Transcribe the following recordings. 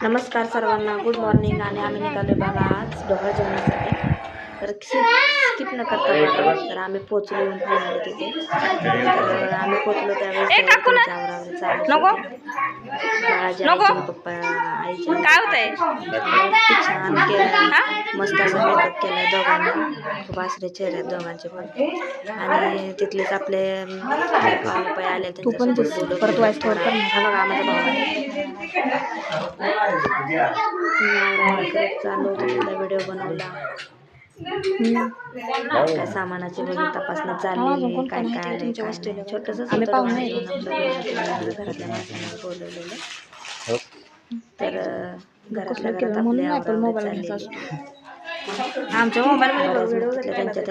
नमस्कार सर्वांना. Good morning आणि आम्ही निघालो बघा आज डोहा जेवणासाठी तर स्किप न करता. तर आम्ही पोचलो येऊन तिथे. तर आम्ही पोचलो त्यावेळेस आईचे पप्पा आईचे काय होतंय? किती छान केलं. मस्त असं मेकअप केलाय दोघांना. खूप आसरे चेहरे आहेत दोघांचे पण. आणि तिथलेच आपले पाहुणे पै आले तू पण परत. वाईस थोडं. हा बघा माझा भाऊ आहे चालू होतं व्हिडिओ बनवला. काय सामानाची वगैरे तपासणी चाललेली काय काय नाही. छोटंसं आहे. घरातल्या माणसांना बोलवलेलं. तर अं, घरातल्या घरात आपल्या आवरावरी चाललेली. आमच्या मोबाईलमध्ये त्यांच्या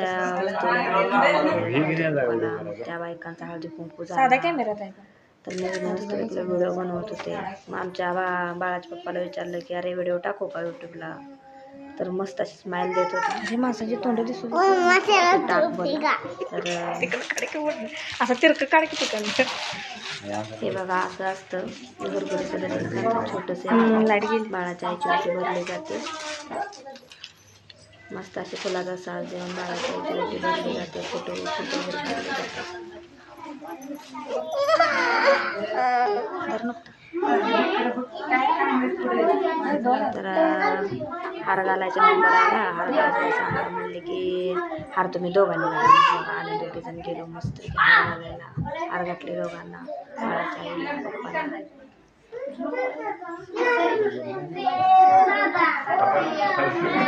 त्या बायकांचा हळदी कुंकू साधा झाला. कॅमेरात आहे का तर मी इकडे व्हिडिओ बनवत होते. मग आमच्या बा बाळाच्या पप्पाला विचारलं की अरे व्हिडिओ टाकू का यूट्यूबला तर मस्त अशी स्माईल देत होती. हे माणसाची तोंड दिसू असं तिरक काढ की हे बघा असं असतं. करतात छोटंसे लाइट. बाळाच्या आईची ओटी भरली जाते. मस्त असे फुलाचा साज देऊन बाळाच्या आईची भरली जाते. फोटो फोटो नको. तर हार घालायचा नंबर आला हार घालायचा सांगा म्हणले की हार तुम्ही दोघांनी घाला मग आम्ही दोघे जण गेलो मस्त हार घालायला हार घातले दोघांना बाळाच्या आईला पप्पाला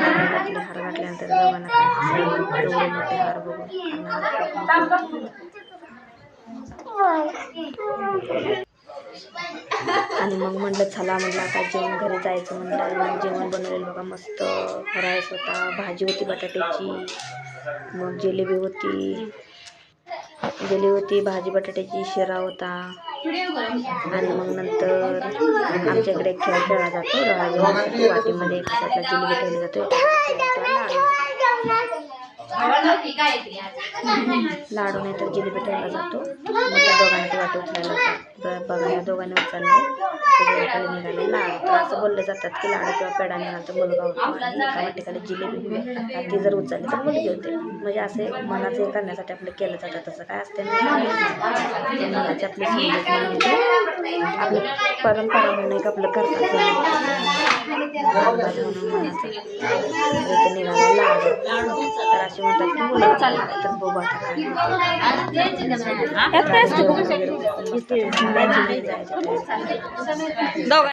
हार घातले हार घातल्यानंतर दोघांना काय हसलं. एवढे मोठे हार बघून कानाला खूप मोठे. आणि मग म्हणलं चला म्हटलं आता जेवण घरी जायचं म्हणलं. मग जेवण बनवलेलं बघा मस्त राईस होता भाजी होती बटाट्याची मग जिलेबी होती. जिलेबी होती भाजी बटाट्याची शिरा होता. आणि मग नंतर आमच्याकडे खेळ खेळला जातो रळा जेवणासाठी वाटीमध्ये जिलेबी ठेवली जातो. लाडू. नाही तर जिलेबी ठेवला जातो. मग त्या दोघांना वाटी उचलायला बघा या दोघांनी उचलले. खाली निघाले. लाडू तर असं बोलले जातात की लाडू किंवा पेडा निघाल तर मुलगा होतो आणि एका ठिकाणी जिलेबी ती जर उचलली तर मुलगी होते. म्हणजे असे मनाचं हे करण्यासाठी आपलं केलं जातं तसं काय असते मनाची आपली आपली परंपरा म्हणून एक आपलं करतात अंदाज म्हणून तर असे म्हणतात की मुलं तर बघू आता काय असतं? दोघं.